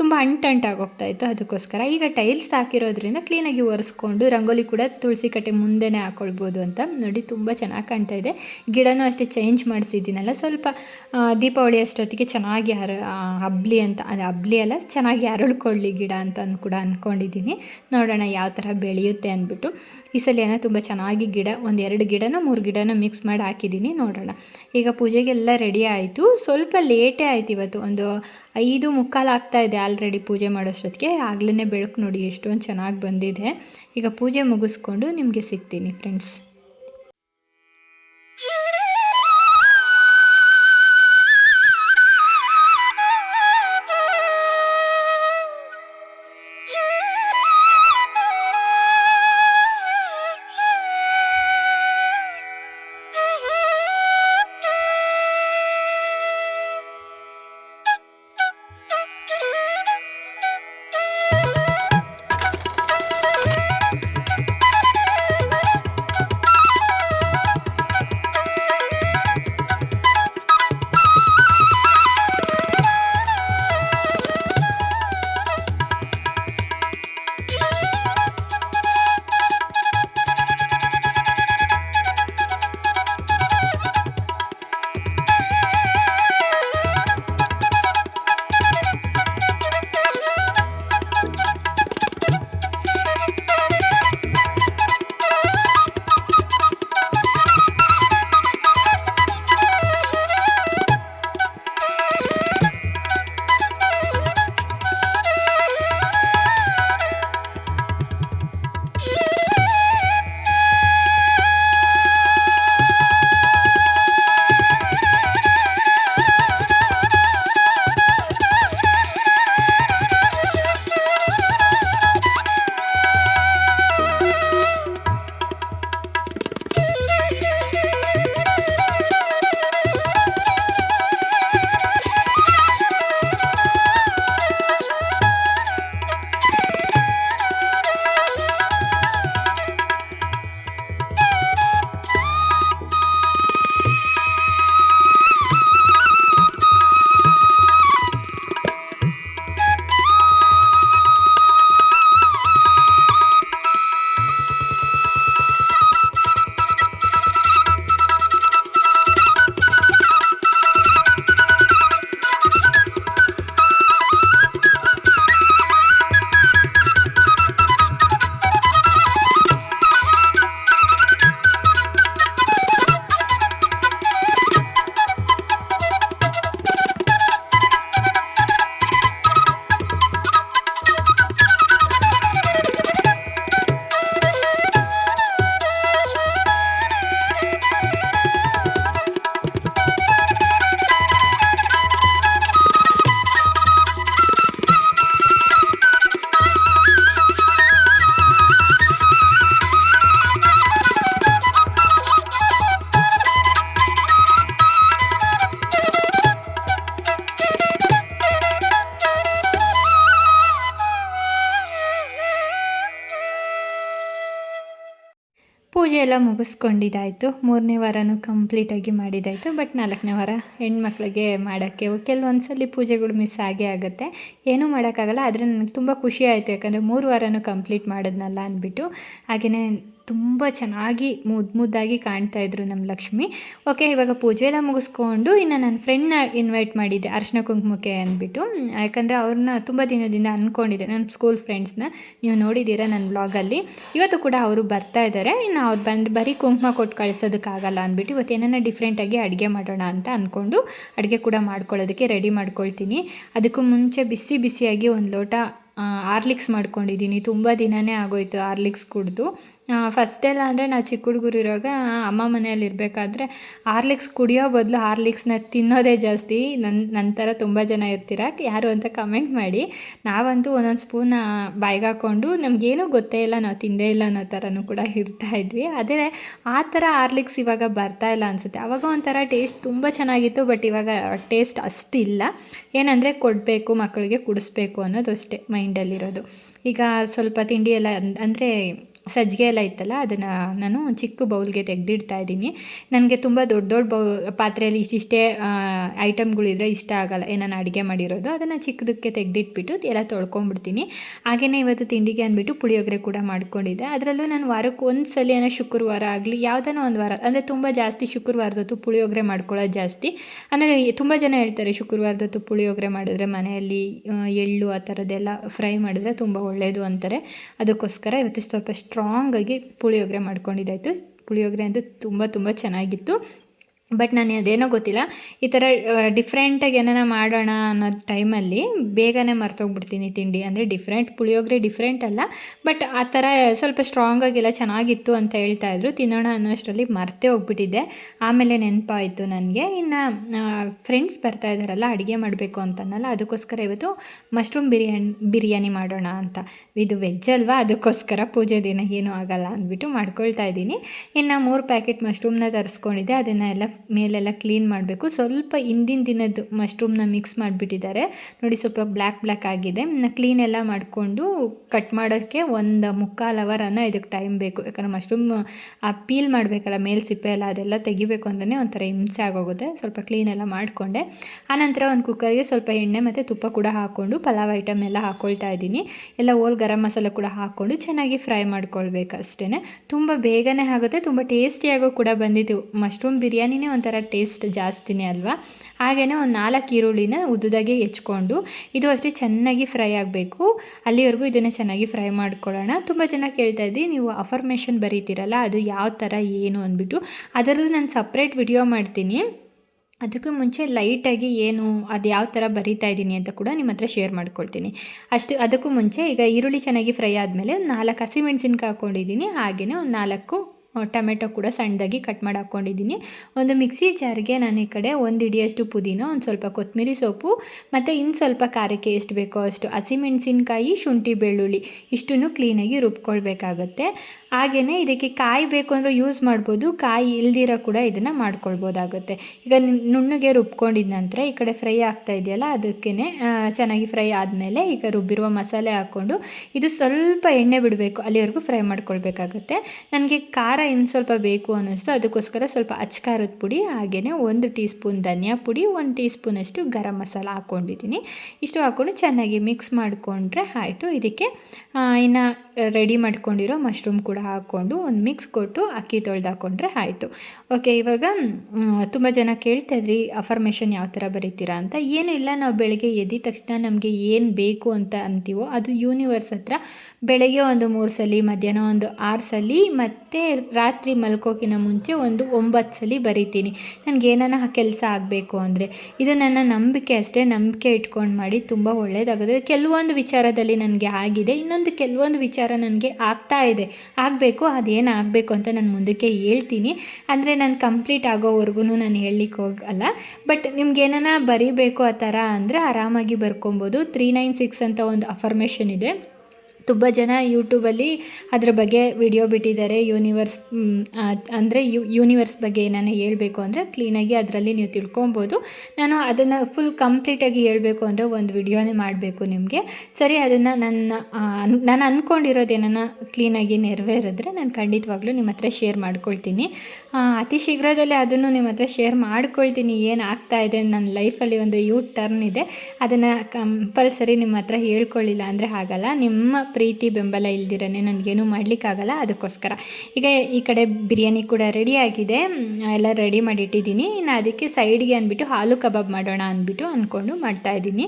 ತುಂಬ ಅಂಟಂಟಾಗಿ ಹೋಗ್ತಾ ಇತ್ತು ಅದಕ್ಕೋಸ್ಕರ. ಈಗ ಟೈಲ್ಸ್ ಹಾಕಿರೋದ್ರಿಂದ ಕ್ಲೀನಾಗಿ ಒರೆಸ್ಕೊಂಡು ರಂಗೋಲಿ ಕೂಡ ತುಳಸಿ ಕಟ್ಟೆ ಮುಂದೆನೇ ಹಾಕ್ಕೊಳ್ಬೋದು ಅಂತ ನೋಡಿ ತುಂಬ ಚೆನ್ನಾಗಿ ಕಾಣ್ತಾ ಇದೆ. ಗಿಡನೂ ಅಷ್ಟೇ ಚೇಂಜ್ ಮಾಡಿಸಿದ್ದೀನಲ್ಲ. ಸ್ವಲ್ಪ ದೀಪಾವಳಿ ಅಷ್ಟೊತ್ತಿಗೆ ಚೆನ್ನಾಗಿ ಹರ ಆ, ಹಬ್ಲಿ ಅಂತ ಅದು ಹಬ್ಲಿ ಅಲ್ಲ ಚೆನ್ನಾಗಿ ಅರಳ್ಕೊಳ್ಳಿ ಗಿಡ ಅಂತ ಕೂಡ ಅಂದ್ಕೊಂಡಿದ್ದೀನಿ ನೋಡೋಣ ಯಾವ ಥರ ಬೆಳೆಯುತ್ತೆ ಅಂದ್ಬಿಟ್ಟು. ಈ ಸಲ ಏನೋ ತುಂಬ ಚೆನ್ನಾಗಿ ಗಿಡ ಒಂದು ಎರಡು ಗಿಡನ ಮೂರು ಗಿಡನ ಮಿಕ್ಸ್ ಮಾಡಿ ಹಾಕಿದ್ದೀನಿ ನೋಡೋಣ. ಈಗ ಪೂಜೆಗೆಲ್ಲ ರೆಡಿ ಆಯಿತು. ಸ್ವಲ್ಪ ಲೇಟೇ ಆಯಿತು ಇವತ್ತು ಒಂದು ಐದು ಮುಕ್ಕಾಲು ಆಗ್ತಾ ಇದೆ ಆಲ್ರೆಡಿ ಪೂಜೆ ಮಾಡೋಷ್ಟೊತ್ತಿಗೆ. ಆಗ್ಲೇ ಬೆಳಕು ನೋಡಿ ಎಷ್ಟೊಂದು ಚೆನ್ನಾಗಿ ಬಂದಿದೆ. ಈಗ ಪೂಜೆ ಮುಗಿಸ್ಕೊಂಡು ನಿಮಗೆ ಸಿಗ್ತೀನಿ ಫ್ರೆಂಡ್ಸ್ tema ಮುಗಿಸ್ಕೊಂಡಿದ್ದಾಯಿತು. ಮೂರನೇ ವಾರನೂ ಕಂಪ್ಲೀಟಾಗಿ ಮಾಡಿದ್ದಾಯಿತು. ಬಟ್ ನಾಲ್ಕನೇ ವಾರ ಹೆಣ್ಮಕ್ಳಿಗೆ ಮಾಡೋಕ್ಕೆ ಕೆಲವೊಂದು ಸಲ ಪೂಜೆಗಳು ಮಿಸ್ ಆಗೇ ಆಗುತ್ತೆ. ಏನೂ ಮಾಡೋಕ್ಕಾಗಲ್ಲ, ಆದರೆ ನನಗೆ ತುಂಬ ಖುಷಿ ಆಯಿತು. ಯಾಕಂದರೆ ಮೂರು ವಾರನೂ ಕಂಪ್ಲೀಟ್ ಮಾಡೋದ್ನಲ್ಲ ಅಂದ್ಬಿಟ್ಟು. ಹಾಗೆಯೇ ತುಂಬ ಚೆನ್ನಾಗಿ ಮುದ್, ಮುದ್ದಾಗಿ ಕಾಣ್ತಾ ಇದ್ರು ನಮ್ಮ ಲಕ್ಷ್ಮಿ. ಓಕೆ ಇವಾಗ ಪೂಜೆ ಎಲ್ಲ ಮುಗಿಸ್ಕೊಂಡು ಇನ್ನು ನನ್ನ ಫ್ರೆಂಡ್ನ ಇನ್ವೈಟ್ ಮಾಡಿದ್ದೆ, ಅರ್ಶಿನ ಕುಂಕುಮಕ್ಕೆ ಅಂದ್ಬಿಟ್ಟು. ಯಾಕಂದರೆ ಅವ್ರನ್ನ ತುಂಬ ದಿನದಿಂದ ಅಂದ್ಕೊಂಡಿದ್ದೆ ನನ್ನ ಸ್ಕೂಲ್ ಫ್ರೆಂಡ್ಸ್ನ ನೀವು ನೋಡಿದ್ದೀರಾ ನನ್ನ ಬ್ಲಾಗಲ್ಲಿ ಇವತ್ತು ಕೂಡ ಅವರು ಬರ್ತಾ ಇದ್ದಾರೆ. ಇನ್ನು ಅವ್ರು ಬಂದು ಬರೀ ಕುಂಕುಮ ಕೊಟ್ಟು ಕಳಿಸೋದಕ್ಕಾಗಲ್ಲ ಅಂದ್ಬಿಟ್ಟು ಇವತ್ತು ಏನನ್ನ ಡಿಫ್ರೆಂಟಾಗಿ ಅಡುಗೆ ಮಾಡೋಣ ಅಂತ ಅಂದ್ಕೊಂಡು ಅಡುಗೆ ಕೂಡ ಮಾಡ್ಕೊಳ್ಳೋದಕ್ಕೆ ರೆಡಿ ಮಾಡ್ಕೊಳ್ತೀನಿ. ಅದಕ್ಕೂ ಮುಂಚೆ ಬಿಸಿ ಬಿಸಿಯಾಗಿ ಒಂದು ಲೋಟ ಆರ್ಲಿಕ್ಸ್ ಮಾಡ್ಕೊಂಡಿದ್ದೀನಿ. ತುಂಬ ದಿನವೇ ಆಗೋಯ್ತು ಆರ್ಲಿಕ್ಸ್ ಕುಡಿದು. ಫಸ್ಟೆಲ್ಲ ಅಂದರೆ ನಾವು ಚಿಕ್ಕ ಹುಡುಗರು ಇರುವಾಗ ಅಮ್ಮ ಮನೆಯಲ್ಲಿ ಇರಬೇಕಾದ್ರೆ ಹಾರ್ಲಿಕ್ಸ್ ಕುಡಿಯೋ ಬದಲು ಹಾರ್ಲಿಕ್ಸ್ನ ತಿನ್ನೋದೇ ಜಾಸ್ತಿ. ನನ್ನ ನಂತರ ತುಂಬ ಜನ ಇರ್ತೀರ? ಯಾರು ಅಂತ ಕಮೆಂಟ್ ಮಾಡಿ. ನಾವಂತೂ ಒಂದೊಂದು ಸ್ಪೂನ್ ಬಾಯ್ಗೆ ಹಾಕ್ಕೊಂಡು ನಮಗೇನೂ ಗೊತ್ತೇ ಇಲ್ಲ, ನಾವು ತಿಂದೇ ಇಲ್ಲ ಅನ್ನೋ ಥರನೂ ಕೂಡ ಇರ್ತಾ ಇದ್ವಿ. ಅದೇ ಆ ಥರ ಹಾರ್ಲಿಕ್ಸ್ ಇವಾಗ ಬರ್ತಾ ಇಲ್ಲ ಅನಿಸುತ್ತೆ. ಆವಾಗ ಒಂಥರ ಟೇಸ್ಟ್ ತುಂಬ ಚೆನ್ನಾಗಿತ್ತು ಬಟ್ ಇವಾಗ ಟೇಸ್ಟ್ ಅಷ್ಟಿಲ್ಲ. ಏನಂದರೆ ಕೊಡಬೇಕು ಮಕ್ಕಳಿಗೆ ಕುಡಿಸ್ಬೇಕು ಅನ್ನೋದು ಅಷ್ಟೇ ಮೈಂಡಲ್ಲಿರೋದು ಈಗ ಸ್ವಲ್ಪ ತಿಂಡಿ ಎಲ್ಲ ಅಂದರೆ ಸಜ್ಜಿಗೆ ಎಲ್ಲ ಇತ್ತಲ್ಲ, ಅದನ್ನು ನಾನು ಚಿಕ್ಕ ಬೌಲ್ಗೆ ತೆಗೆದಿಡ್ತಾ ಇದ್ದೀನಿ. ನನಗೆ ತುಂಬ ದೊಡ್ಡ ದೊಡ್ಡ ಬೌ, ಪಾತ್ರೆಯಲ್ಲಿ ಇಷ್ಟಿಷ್ಟೇ ಐಟಮ್ಗಳಿದ್ರೆ ಇಷ್ಟ ಆಗಲ್ಲ ನಾನು ಅಡುಗೆ ಮಾಡಿರೋದು, ಅದನ್ನು ಚಿಕ್ಕದಕ್ಕೆ ತೆಗೆದಿಟ್ಬಿಟ್ಟು ಎಲ್ಲ ತೊಳ್ಕೊಂಡ್ಬಿಡ್ತೀನಿ ಹಾಗೆಯೇ ಇವತ್ತು ತಿಂಡಿಗೆ ಅಂದ್ಬಿಟ್ಟು ಪುಳಿಯೋಗರೆ ಕೂಡ ಮಾಡ್ಕೊಂಡಿದ್ದೆ. ಅದರಲ್ಲೂ ನಾನು ವಾರಕ್ಕೆ ಒಂದು ಸಲ ಏನೋ ಶುಕ್ರವಾರ ಆಗಲಿ ಯಾವುದನ್ನ ಒಂದು ವಾರ, ಅಂದರೆ ತುಂಬ ಜಾಸ್ತಿ ಶುಕ್ರವಾರದೊತ್ತು ಪುಳಿಯೋಗರೆ ಮಾಡ್ಕೊಳ್ಳೋದು ಜಾಸ್ತಿ. ಅಂದರೆ ತುಂಬ ಜನ ಹೇಳ್ತಾರೆ ಶುಕ್ರವಾರದೊತ್ತು ಪುಳಿಯೋಗರೆ ಮಾಡಿದ್ರೆ ಮನೆಯಲ್ಲಿ ಎಳ್ಳು ಆ ಥರದ್ದೆಲ್ಲ ಫ್ರೈ ಮಾಡಿದ್ರೆ ತುಂಬ ಒಳ್ಳೆಯದು ಅಂತಾರೆ. ಅದಕ್ಕೋಸ್ಕರ ಇವತ್ತು ಸ್ವಲ್ಪ ಸ್ಟ್ರಾಂಗಾಗಿ ಪುಳಿಯೋಗರೆ ಮಾಡ್ಕೊಂಡಿದ್ದಾಯಿತು. ಪುಳಿಯೋಗರೆ ಅಂತೂ ತುಂಬ ತುಂಬ ಚೆನ್ನಾಗಿತ್ತು. ಬಟ್ ನಾನು ಅದೇನೋ ಗೊತ್ತಿಲ್ಲ. ಈ ಥರ ಡಿಫ್ರೆಂಟಾಗಿ ಏನಾರ ಮಾಡೋಣ ಅನ್ನೋ ಟೈಮಲ್ಲಿ ಬೇಗನೆ ಮರ್ತೋಗ್ಬಿಡ್ತೀನಿ ತಿಂಡಿ. ಅಂದರೆ ಡಿಫ್ರೆಂಟ್ ಪುಳಿಯೋಗರೆ ಡಿಫ್ರೆಂಟ್ ಅಲ್ಲ. ಬಟ್ ಆ ಥರ ಸ್ವಲ್ಪ ಸ್ಟ್ರಾಂಗ್ ಆಗಿಲ್ಲ, ಚೆನ್ನಾಗಿತ್ತು ಅಂತ ಹೇಳ್ತಾ ಇದ್ರು. ತಿನ್ನೋಣ ಅನ್ನೋಷ್ಟರಲ್ಲಿ ಮರ್ತೇ ಹೋಗ್ಬಿಟ್ಟಿದ್ದೆ. ಆಮೇಲೆ ನೆನಪಾಯಿತು ನನಗೆ. ಇನ್ನು ಫ್ರೆಂಡ್ಸ್ ಬರ್ತಾ ಇದ್ದಾರಲ್ಲ ಅಡುಗೆ ಮಾಡಬೇಕು ಅಂತನಲ್ಲ ಅದಕ್ಕೋಸ್ಕರ ಇವತ್ತು ಮಶ್ರೂಮ್ ಬಿರಿಯಾನಿ ಬಿರಿಯಾನಿ ಮಾಡೋಣ ಅಂತ. ಇದು ವೆಜ್ ಅಲ್ವಾ? ಅದಕ್ಕೋಸ್ಕರ ಪೂಜೆ ದಿನ ಏನೂ ಆಗಲ್ಲ ಅಂದ್ಬಿಟ್ಟು ಮಾಡ್ಕೊಳ್ತಾ ಇದ್ದೀನಿ. ಇನ್ನು ಮೂರು ಪ್ಯಾಕೆಟ್ ಮಶ್ರೂಮ್ನ ತರಿಸ್ಕೊಂಡಿದ್ದೆ. ಅದನ್ನು ಎಲ್ಲ ಮೇಲೆಲ್ಲ ಕ್ಲೀನ್ ಮಾಡಬೇಕು. ಸ್ವಲ್ಪ ಹಿಂದಿನ ದಿನದ್ದು ಮಶ್ರೂಮ್ನ ಮಿಕ್ಸ್ ಮಾಡಿಬಿಟ್ಟಿದ್ದಾರೆ. ನೋಡಿ ಸ್ವಲ್ಪ ಬ್ಲ್ಯಾಕ್ ಬ್ಲ್ಯಾಕ್ ಆಗಿದೆ. ಕ್ಲೀನ್ ಎಲ್ಲ ಮಾಡಿಕೊಂಡು ಕಟ್ ಮಾಡೋಕ್ಕೆ ಒಂದು ಮುಕ್ಕಾಲು ಅವರನ್ನು ಇದಕ್ಕೆ ಟೈಮ್ ಬೇಕು. ಯಾಕಂದರೆ ಮಶ್ರೂಮ್ ಆ ಪೀಲ್ ಮಾಡಬೇಕಲ್ಲ, ಮೇಲ್ ಸಿಪ್ಪೆ ಎಲ್ಲ ಅದೆಲ್ಲ ತೆಗಿಬೇಕು ಅಂದರೆ ಒಂಥರ ಹಿಂಸೆ ಆಗೋಗುತ್ತೆ. ಸ್ವಲ್ಪ ಕ್ಲೀನ್ ಎಲ್ಲ ಮಾಡಿಕೊಂಡೆ. ಆನಂತರ ಒಂದು ಕುಕ್ಕರ್ಗೆ ಸ್ವಲ್ಪ ಎಣ್ಣೆ ಮತ್ತು ತುಪ್ಪ ಕೂಡ ಹಾಕ್ಕೊಂಡು ಪಲಾವ್ ಐಟಮ್ ಎಲ್ಲ ಹಾಕ್ಕೊಳ್ತಾ ಇದ್ದೀನಿ. ಎಲ್ಲ ಓಲ್ ಗರಂ ಮಸಾಲೆ ಕೂಡ ಹಾಕ್ಕೊಂಡು ಚೆನ್ನಾಗಿ ಫ್ರೈ ಮಾಡ್ಕೊಳ್ಬೇಕು ಅಷ್ಟೇ ತುಂಬ ಬೇಗನೆ ಆಗುತ್ತೆ. ತುಂಬ ಟೇಸ್ಟಿಯಾಗೂ ಕೂಡ ಬಂದಿತ್ತು ಮಶ್ರೂಮ್ ಬಿರಿಯಾನಿನೇ ಒಂಥರ ಟೇಸ್ಟ್ ಜಾಸ್ತಿನೇ ಅಲ್ವಾ? ಹಾಗೆಯೇ ಒಂದು ನಾಲ್ಕು ಈರುಳ್ಳಿನ ಉದ್ದದಾಗೆ ಹೆಚ್ಕೊಂಡು, ಇದು ಅಷ್ಟೇ ಚೆನ್ನಾಗಿ ಫ್ರೈ ಆಗಬೇಕು. ಅಲ್ಲಿವರೆಗೂ ಇದನ್ನು ಚೆನ್ನಾಗಿ ಫ್ರೈ ಮಾಡ್ಕೊಳ್ಳೋಣ. ತುಂಬ ಜನ ಕೇಳ್ತಾ ಇದ್ದೀವಿ ನೀವು ಅಫರ್ಮೇಷನ್ ಬರೀತೀರಲ್ಲ, ಅದು ಯಾವ ಥರ ಏನು ಅಂದ್ಬಿಟ್ಟು. ಅದರದ್ದು ನಾನು ಸಪ್ರೇಟ್ ವಿಡಿಯೋ ಮಾಡ್ತೀನಿ. ಅದಕ್ಕೂ ಮುಂಚೆ ಲೈಟಾಗಿ ಏನು, ಅದು ಯಾವ ಥರ ಬರಿತಾ ಇದ್ದೀನಿ ಅಂತ ಕೂಡ ನಿಮ್ಮ ಹತ್ರ ಶೇರ್ ಮಾಡ್ಕೊಳ್ತೀನಿ. ಅಷ್ಟು, ಅದಕ್ಕೂ ಮುಂಚೆ ಈಗ ಈರುಳ್ಳಿ ಚೆನ್ನಾಗಿ ಫ್ರೈ ಆದಮೇಲೆ ಒಂದು ನಾಲ್ಕು ಹಸಿಮೆಣ್ಸಿನ್ಕಾಯಿ ಹಾಕ್ಕೊಂಡಿದ್ದೀನಿ ಹಾಗೆಯೇ ಒಂದು ನಾಲ್ಕು ಟೊಮೆಟೊ ಕೂಡ ಸಣ್ಣದಾಗಿ ಕಟ್ ಮಾಡಿ ಹಾಕ್ಕೊಂಡಿದ್ದೀನಿ. ಒಂದು ಮಿಕ್ಸಿ ಜಾರ್ಗೆ ನಾನು ಈ ಕಡೆ ಒಂದು ಹಿಡಿಯಷ್ಟು ಪುದೀನ, ಒಂದು ಸ್ವಲ್ಪ ಕೊತ್ತಂಬರಿ ಸೊಪ್ಪು, ಮತ್ತು ಇನ್ನು ಸ್ವಲ್ಪ ಖಾರಕ್ಕೆ ಎಷ್ಟು ಬೇಕೋ ಅಷ್ಟು ಹಸಿಮೆಣಸಿನ್ಕಾಯಿ, ಶುಂಠಿ ಬೆಳ್ಳುಳ್ಳಿ, ಇಷ್ಟನ್ನು ಕ್ಲೀನಾಗಿ ರುಬ್ಕೊಳ್ಬೇಕಾಗತ್ತೆ. ಹಾಗೆಯೇ ಇದಕ್ಕೆ ಕಾಯಿ ಬೇಕು ಅಂದರೆ ಯೂಸ್ ಮಾಡ್ಬೋದು, ಕಾಯಿ ಇಲ್ದಿರೋ ಕೂಡ ಇದನ್ನು ಮಾಡ್ಕೊಳ್ಬೋದಾಗುತ್ತೆ. ಈಗ ನುಣ್ಣಗೆ ರುಬ್ಕೊಂಡಿದ ನಂತರ ಈ ಕಡೆ ಫ್ರೈ ಆಗ್ತಾ ಇದೆಯಲ್ಲ ಅದಕ್ಕೇ ಚೆನ್ನಾಗಿ ಫ್ರೈ ಆದಮೇಲೆ ಈಗ ರುಬ್ಬಿರುವ ಮಸಾಲೆ ಹಾಕ್ಕೊಂಡು ಇದು ಸ್ವಲ್ಪ ಎಣ್ಣೆ ಬಿಡಬೇಕು, ಅಲ್ಲಿವರೆಗೂ ಫ್ರೈ ಮಾಡ್ಕೊಳ್ಬೇಕಾಗುತ್ತೆ. ನನಗೆ ಖಾರ ಇನ್ನು ಸ್ವಲ್ಪ ಬೇಕು ಅನ್ನಿಸ್ತು, ಅದಕ್ಕೋಸ್ಕರ ಸ್ವಲ್ಪ ಅಚ್ಕಾರದ ಪುಡಿ ಹಾಗೆಯೇ ಒಂದು ಟೀ ಸ್ಪೂನ್ ಧನಿಯಾ ಪುಡಿ, ಒಂದು ಟೀ ಸ್ಪೂನಷ್ಟು ಗರಂ ಮಸಾಲ ಹಾಕ್ಕೊಂಡಿದ್ದೀನಿ. ಇಷ್ಟು ಹಾಕ್ಕೊಂಡು ಚೆನ್ನಾಗಿ ಮಿಕ್ಸ್ ಮಾಡಿಕೊಂಡ್ರೆ ಆಯಿತು. ಇದಕ್ಕೆ ಇನ್ನು ರೆಡಿ ಮಾಡ್ಕೊಂಡಿರೋ ಮಶ್ರೂಮ್ ಕೂಡ ಹಾಕ್ಕೊಂಡು ಒಂದು ಮಿಕ್ಸ್ ಕೊಟ್ಟು ಅಕ್ಕಿ ತೊಳೆದು ಹಾಕ್ಕೊಂಡ್ರೆ ಆಯಿತು. ಓಕೆ ಇವಾಗ ತುಂಬ ಜನ ಕೇಳ್ತಾ ಇದ್ರಿ ಅಫರ್ಮೇಷನ್ ಯಾವ ಥರ ಬರೀತೀರಾ? ಅಂತ. ಏನಿಲ್ಲ ನಾವು ಬೆಳಗ್ಗೆ ಎದ್ದಿದ ತಕ್ಷಣ ನಮಗೆ ಏನು ಬೇಕು ಅಂತ ಅಂತೀವೋ, ಅದು ಯೂನಿವರ್ಸ್ ಹತ್ರ ಬೆಳಗ್ಗೆ ಒಂದು ಮೂರು ಸಲ, ಮಧ್ಯಾಹ್ನ ಒಂದು ಆರು ಸಲ, ಮತ್ತು ರಾತ್ರಿ ಮಲ್ಕೋಕಿನ ಮುಂಚೆ ಒಂದು ಒಂಬತ್ತು ಸಲ ಬರಿತೀನಿ. ನನಗೆ ಏನಾನ ಕೆಲಸ ಆಗಬೇಕು ಅಂದರೆ, ಇದು ನನ್ನ ನಂಬಿಕೆ ಅಷ್ಟೇ. ನಂಬಿಕೆ ಇಟ್ಕೊಂಡು ಮಾಡಿ ತುಂಬ ಒಳ್ಳೆಯದಾಗುತ್ತೆ ಕೆಲವೊಂದು ವಿಚಾರದಲ್ಲಿ ನನಗೆ ಆಗಿದೆ, ಇನ್ನೊಂದು ಕೆಲವೊಂದು ವಿಚಾರ ನನಗೆ ಆಗ್ತಾ ಇದೆ. ಆಗಬೇಕು ಅದೇನು ಆಗಬೇಕು ಅಂತ ನಾನು ಮುಂದಕ್ಕೆ ಹೇಳ್ತೀನಿ. ಅಂದರೆ ನಾನು ಕಂಪ್ಲೀಟ್ ಆಗೋವರೆಗೂ ನಾನು ಹೇಳಲಿಕ್ಕೆ ಹೋಗಲ್ಲ ಬಟ್ ನಿಮ್ಗೆ ಏನಾರ ಬರೀಬೇಕು ಆ ಥರ ಅಂದರೆ ಆರಾಮಾಗಿ ಬರ್ಕೊಬೋದು. ತ್ರೀ ನೈನ್ ಸಿಕ್ಸ್ ಅಂತ ಒಂದು ಅಫರ್ಮೇಷನ್ ಇದೆ. ತುಂಬ ಜನ ಯೂಟ್ಯೂಬಲ್ಲಿ ಅದ್ರ ಬಗ್ಗೆ ವಿಡಿಯೋ ಬಿಟ್ಟಿದ್ದಾರೆ. ಯೂನಿವರ್ಸ್ ಅಂದರೆ ಯು ಯೂನಿವರ್ಸ್ ಬಗ್ಗೆ ನಾನು ಹೇಳಬೇಕು ಅಂದರೆ ಕ್ಲೀನಾಗಿ ಅದರಲ್ಲಿ ನೀವು ತಿಳ್ಕೊಬೋದು. ನಾನು ಅದನ್ನು ಫುಲ್ ಕಂಪ್ಲೀಟಾಗಿ ಹೇಳಬೇಕು ಅಂದರೆ ಒಂದು ವಿಡಿಯೋನೇ ಮಾಡಬೇಕು ನಿಮಗೆ. ಸರಿ, ಅದನ್ನು ನನ್ನ ನಾನು ಅಂದ್ಕೊಂಡಿರೋದು ಏನನ್ನ ಕ್ಲೀನಾಗಿ ನೆರವೇರಿದ್ರೆ ನಾನು ಖಂಡಿತವಾಗ್ಲೂ ನಿಮ್ಮ ಹತ್ರ ಶೇರ್ ಮಾಡ್ಕೊಳ್ತೀನಿ. ಅತಿ ಶೀಘ್ರದಲ್ಲೇ ಅದನ್ನು ನಿಮ್ಮ ಹತ್ರ ಶೇರ್ ಮಾಡ್ಕೊಳ್ತೀನಿ. ಏನು ಆಗ್ತಾ ಇದೆ? ನನ್ನ ಲೈಫಲ್ಲಿ ಒಂದು ಯೂ ಟರ್ನ್ ಇದೆ. ಅದನ್ನು ಕಂಪಲ್ಸರಿ ನಿಮ್ಮ ಹತ್ರ ಹೇಳ್ಕೊಳ್ಳಿಲ್ಲ ಅಂದರೆ ಆಗಲ್ಲ. ನಿಮ್ಮ ಪ್ರೀತಿ ಬೆಂಬಲ ಇಲ್ದಿರೇ ನನಗೇನು ಮಾಡಲಿಕ್ಕಾಗಲ್ಲ, ಅದಕ್ಕೋಸ್ಕರ. ಈಗ ಈ ಕಡೆ ಬಿರಿಯಾನಿ ಕೂಡ ರೆಡಿಯಾಗಿದೆ ಎಲ್ಲ ರೆಡಿ ಮಾಡಿಟ್ಟಿದ್ದೀನಿ. ಇನ್ನು ಅದಕ್ಕೆ ಸೈಡ್ಗೆ ಅಂದ್ಬಿಟ್ಟು ಹಾಲು ಕಬಾಬ್ ಮಾಡೋಣ ಅಂದ್ಬಿಟ್ಟು ಅಂದ್ಕೊಂಡು ಮಾಡ್ತಾಯಿದ್ದೀನಿ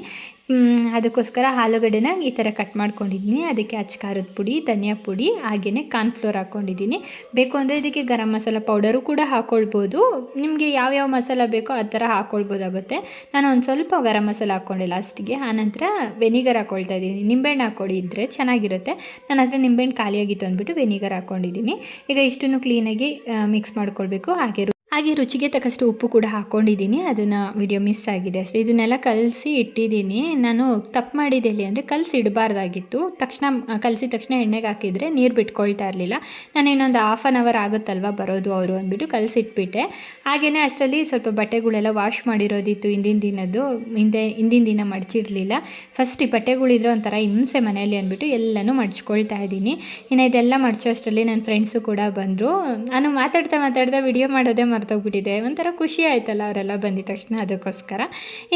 ಅದಕ್ಕೋಸ್ಕರ ಆಲೂಗಡ್ಡೆನ ಈ ಥರ ಕಟ್ ಮಾಡ್ಕೊಂಡಿದ್ದೀನಿ ಅದಕ್ಕೆ ಅಚ್ಚ ಖಾರದ ಪುಡಿ, ಧನಿಯಾ ಪುಡಿ ಹಾಗೆಯೇ ಕಾರ್ನ್ಫ್ಲೋರ್ ಹಾಕ್ಕೊಂಡಿದ್ದೀನಿ ಬೇಕು ಅಂದರೆ ಇದಕ್ಕೆ ಗರಂ ಮಸಾಲ ಪೌಡರು ಕೂಡ ಹಾಕ್ಕೊಳ್ಬೋದು ನಿಮಗೆ ಯಾವ್ಯಾವ ಮಸಾಲ ಬೇಕೋ ಆ ಥರ ಹಾಕ್ಕೊಳ್ಬೋದಾಗುತ್ತೆ ನಾನು ಒಂದು ಸ್ವಲ್ಪ ಗರಂ ಮಸಾಲ ಹಾಕ್ಕೊಂಡೆ ಲಾಸ್ಟಿಗೆ ಆನಂತರ ವೆನಿಗರ್ ಹಾಕ್ಕೊಳ್ತಾ ಇದ್ದೀನಿ. ನಿಂಬೆಹಣ್ಣು ಹಾಕ್ಕೊಳ್ಳಿ ಇದ್ದರೆ ಚೆನ್ನಾಗಿರುತ್ತೆ. ನನ್ನ ಹತ್ರ ನಿಂಬೆಹಣ್ಣು ಖಾಲಿಯಾಗಿತ್ತು ಅಂದ್ಬಿಟ್ಟು ವೆನಿಗರ್ ಹಾಕ್ಕೊಂಡಿದ್ದೀನಿ ಈಗ ಇಷ್ಟನ್ನು ಕ್ಲೀನಾಗಿ ಮಿಕ್ಸ್ ಮಾಡ್ಕೊಳ್ಬೇಕು. ಹಾಗೆ ಹಾಗೆ ರುಚಿಗೆ ತಕ್ಕಷ್ಟು ಉಪ್ಪು ಕೂಡ ಹಾಕ್ಕೊಂಡಿದ್ದೀನಿ ಅದನ್ನು ವಿಡಿಯೋ ಮಿಸ್ ಆಗಿದೆ ಅಷ್ಟೇ. ಇದನ್ನೆಲ್ಲ ಕಲಸಿ ಇಟ್ಟಿದ್ದೀನಿ. ನಾನು ತಪ್ಪು ಮಾಡಿದೆ ಎಲ್ಲಿ ಅಂದರೆ ಕಲಸಿ ಇಡಬಾರ್ದಾಗಿತ್ತು. ತಕ್ಷಣ, ಕಲಸಿ ತಕ್ಷಣ ಎಣ್ಣೆಗೆ ಹಾಕಿದರೆ ನೀರು ಬಿಟ್ಕೊಳ್ತಾ ಇರಲಿಲ್ಲ. ನಾನು ಇನ್ನೊಂದು ಹಾಫ್ ಆನ್ ಅವರ್ ಆಗುತ್ತಲ್ವ ಬರೋದು ಅವರು ಅಂದ್ಬಿಟ್ಟು ಕಲಸಿಟ್ಬಿಟ್ಟೆ ಹಾಗೆಯೇ ಅಷ್ಟರಲ್ಲಿ ಸ್ವಲ್ಪ ಬಟ್ಟೆಗಳೆಲ್ಲ ವಾಶ್ ಮಾಡಿರೋದಿತ್ತು ಹಿಂದಿನ ದಿನದ್ದು. ಹಿಂದೆ, ಹಿಂದಿನ ದಿನ ಮಡಚಿರಲಿಲ್ಲ. ಫಸ್ಟ್ ಈ ಬಟ್ಟೆಗಳಿದ್ರೆ ಒಂಥರ ಹಿಂಸೆ ಮನೆಯಲ್ಲಿ ಅಂದ್ಬಿಟ್ಟು ಎಲ್ಲನೂ ಮಡ್ಚ್ಕೊಳ್ತಾ ಇದ್ದೀನಿ. ಇನ್ನು ಇದೆಲ್ಲ ಮಡಚೋ ಅಷ್ಟರಲ್ಲಿ ನನ್ನ ಫ್ರೆಂಡ್ಸು ಕೂಡ ಬಂದರು. ನಾನು ಮಾತಾಡ್ತಾ ಮಾತಾಡ್ತಾ ವಿಡಿಯೋ ಮಾಡೋದೇ ಮರ್ತೋಗ್ಬಿಟ್ಟಿದೆ ಒಂಥರ ಖುಷಿ ಆಯ್ತಲ್ಲ ಅವರೆಲ್ಲ ಬಂದಿದ ತಕ್ಷಣ ಅದಕ್ಕೋಸ್ಕರ.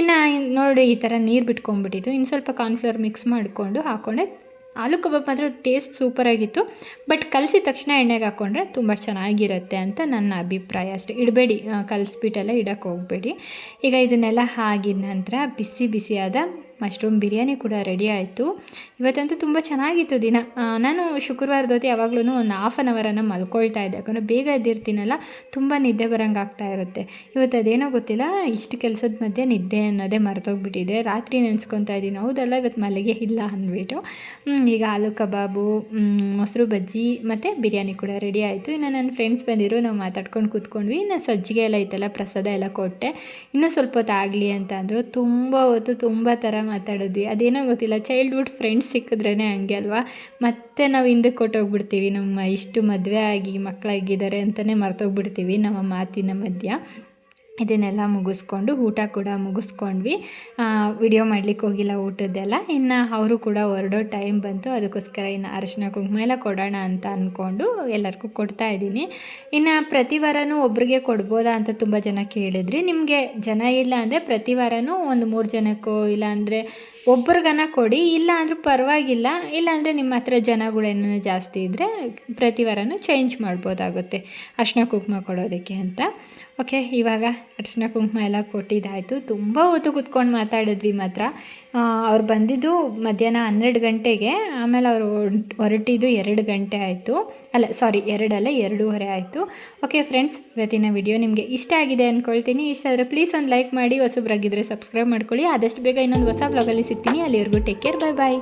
ಇನ್ನು ನೋಡಿ ಈ ಥರ ನೀರು ಬಿಟ್ಕೊಂಡ್ಬಿಟ್ಟಿದ್ದು. ಇನ್ನು ಸ್ವಲ್ಪ ಕಾರ್ನ್ಫ್ಲವರ್ ಮಿಕ್ಸ್ ಮಾಡಿಕೊಂಡು ಹಾಕ್ಕೊಂಡೆ ಆಲೂ ಕಬಾಬ್ ಮಾತ್ರ ಟೇಸ್ಟ್ ಸೂಪರಾಗಿತ್ತು ಬಟ್ ಕಲಸಿದ ತಕ್ಷಣ ಎಣ್ಣೆಗೆ ಹಾಕ್ಕೊಂಡ್ರೆ ತುಂಬ ಚೆನ್ನಾಗಿರುತ್ತೆ ಅಂತ ನನ್ನ ಅಭಿಪ್ರಾಯ ಅಷ್ಟೆ. ಇಡಬೇಡಿ. ಕಲಿಸ್ಬಿಟ್ಟೆಲ್ಲ ಇಡೋಕ್ಕೆ ಹೋಗಬೇಡಿ. ಈಗ ಇದನ್ನೆಲ್ಲ ಆಗಿದ ನಂತರ ಬಿಸಿ ಬಿಸಿಯಾದ ಮಶ್ರೂಮ್ ಬಿರಿಯಾನಿ ಕೂಡ ರೆಡಿ ಆಯಿತು. ಇವತ್ತಂತೂ ತುಂಬ ಚೆನ್ನಾಗಿತ್ತು ದಿನ. ನಾನು ಶುಕ್ರವಾರದ ಹೊತ್ತು ಯಾವಾಗಲೂ ಒಂದು ಹಾಫ್ ಆನ್ ಅವರನ್ನು ಮಲ್ಕೊಳ್ತಾ ಇದ್ದೆ. ಯಾಕಂದರೆ ಬೇಗ ಎದ್ದಿರ್ತೀನಲ್ಲ, ತುಂಬ ನಿದ್ದೆ ಬರೋಂಗೆ ಇರುತ್ತೆ. ಇವತ್ತು ಅದೇನೋ ಗೊತ್ತಿಲ್ಲ, ಇಷ್ಟು ಕೆಲಸದ ಮಧ್ಯೆ ನಿದ್ದೆ ಅನ್ನೋದೇ ಮರೆತೋಗ್ಬಿಟ್ಟಿದೆ. ರಾತ್ರಿ ನೆನೆಸ್ಕೊತಾ ಇದ್ದೀನಿ. ಹೌದಲ್ಲ, ಇವತ್ತು ಮಲ್ಲಿಗೆ ಇಲ್ಲ ಅಂದ್ಬಿಟ್ಟು. ಈಗ ಆಲೂ ಕಬಾಬು ಮೊಸರು ಬಜ್ಜಿ, ಮತ್ತು ಬಿರಿಯಾನಿ ಕೂಡ ರೆಡಿ ಆಯಿತು. ಇನ್ನು ನನ್ನ ಫ್ರೆಂಡ್ಸ್ ಬಂದಿರು ನಾವು ಮಾತಾಡ್ಕೊಂಡು ಕೂತ್ಕೊಂಡ್ವಿ. ಇನ್ನು ಸಜ್ಜಿಗೆ ಎಲ್ಲ ಇತ್ತಲ್ಲ ಪ್ರಸಾದ ಎಲ್ಲ ಕೊಟ್ಟೆ. ಇನ್ನೂ ಸ್ವಲ್ಪ ಹೊತ್ತು ಆಗಲಿ ಅಂತ ಅಂದರು. ತುಂಬ ಹೊತ್ತು ತುಂಬ ಥರ ಮಾತಾಡಿದ್ವಿ ಅದೇನೋ ಗೊತ್ತಿಲ್ಲ. ಚೈಲ್ಡ್ಹುಡ್ ಫ್ರೆಂಡ್ಸ್ ಸಿಕ್ಕಿದ್ರೇ ಹಂಗೆ ಅಲ್ವಾ? ಮತ್ತೆ ನಾವು ಹಿಂದಕ್ಕೆ ಕೊಟ್ಟೋಗ್ಬಿಡ್ತೀವಿ. ನಮ್ಮ ಇಷ್ಟು ಮದುವೆ ಆಗಿ ಮಕ್ಕಳಾಗಿದ್ದಾರೆ ಅಂತಲೇ ಮರ್ತೋಗ್ಬಿಡ್ತೀವಿ ನಮ್ಮ ಮಾತಿನ ಮಧ್ಯ. ಇದನ್ನೆಲ್ಲ ಮುಗಿಸ್ಕೊಂಡು ಊಟ ಕೂಡ ಮುಗಿಸ್ಕೊಂಡ್ವಿ. ವಿಡಿಯೋ ಮಾಡ್ಲಿಕ್ಕೆ ಹೋಗಿಲ್ಲ ಊಟದ್ದೆಲ್ಲ. ಇನ್ನು ಅವರು ಕೂಡ ಹೊರಡೋ ಟೈಮ್ ಬಂತು. ಅದಕ್ಕೋಸ್ಕರ ಇನ್ನು ಅರಿಶಿನ ಕುಂಕುಮ ಎಲ್ಲ ಕೊಡೋಣ ಅಂತ ಅಂದ್ಕೊಂಡು ಎಲ್ಲರಿಗೂ ಕೊಡ್ತಾ ಇದ್ದೀನಿ. ಇನ್ನು ಪ್ರತಿ ವಾರನೂ ಒಬ್ರಿಗೆ ಕೊಡ್ಬೋದಾ ಅಂತ ತುಂಬ ಜನ ಕೇಳಿದ್ರಿ. ನಿಮಗೆ ಜನ ಇಲ್ಲ ಅಂದರೆ ಪ್ರತಿ ವಾರನೂ ಒಂದು ಮೂರು ಜನಕ್ಕೋ ಇಲ್ಲ ಅಂದರೆ ಒಬ್ರಿಗನ ಕೊಡಿ. ಇಲ್ಲ ಅಂದರೂ ಪರವಾಗಿಲ್ಲ. ಇಲ್ಲಾಂದರೆ ನಿಮ್ಮ ಹತ್ರ ಜನಗಳೇನೋ ಜಾಸ್ತಿ ಇದ್ದರೆ ಪ್ರತಿ ವಾರನೂ ಚೇಂಜ್ ಮಾಡ್ಬೋದಾಗುತ್ತೆ ಅರ್ಶಿನ ಕುಂಕುಮ ಕೊಡೋದಕ್ಕೆ ಅಂತ. ಓಕೆ ಇವಾಗ ಅರ್ಶಿನ ಕುಂಕುಮ ಎಲ್ಲ ಕೊಟ್ಟಿದ್ದಾಯಿತು. ತುಂಬ ಹೊತ್ತು ಕೂತ್ಕೊಂಡು ಮಾತಾಡಿದ್ವಿ ಮಾತ್ರ. ಅವ್ರು ಬಂದಿದ್ದು ಮಧ್ಯಾಹ್ನ ಹನ್ನೆರಡು ಗಂಟೆಗೆ, ಆಮೇಲೆ ಅವರು ಹೊರಟಿದ್ದು ಎರಡು ಗಂಟೆ ಆಯಿತು. ಅಲ್ಲ ಸಾರಿ ಎರಡಲ್ಲ ಎರಡೂವರೆ ಆಯಿತು. ಓಕೆ ಫ್ರೆಂಡ್ಸ್ ಇವತ್ತಿನ ವಿಡಿಯೋ ನಿಮಗೆ ಇಷ್ಟ ಆಗಿದೆ ಅಂದ್ಕೊಳ್ತೀನಿ ಇಷ್ಟ ಆದರೆ ಪ್ಲೀಸ್ ಒಂದು ಲೈಕ್ ಮಾಡಿ ಹೊಸಬ್ರಾಗಿದ್ದರೆ ಸಬ್ಸ್ಕ್ರೈಬ್ ಮಾಡ್ಕೊಳ್ಳಿ. ಆದಷ್ಟು ಬೇಗ ಇನ್ನೊಂದು ಹೊಸ ಬ್ಲಾಗಲ್ಲಿ ಸಿಗ್ತೀನಿ. ಅಲ್ಲಿವರೆಗೂ ಟೇಕ್ ಕೇರ್ ಬಾಯ್ ಬಾಯ್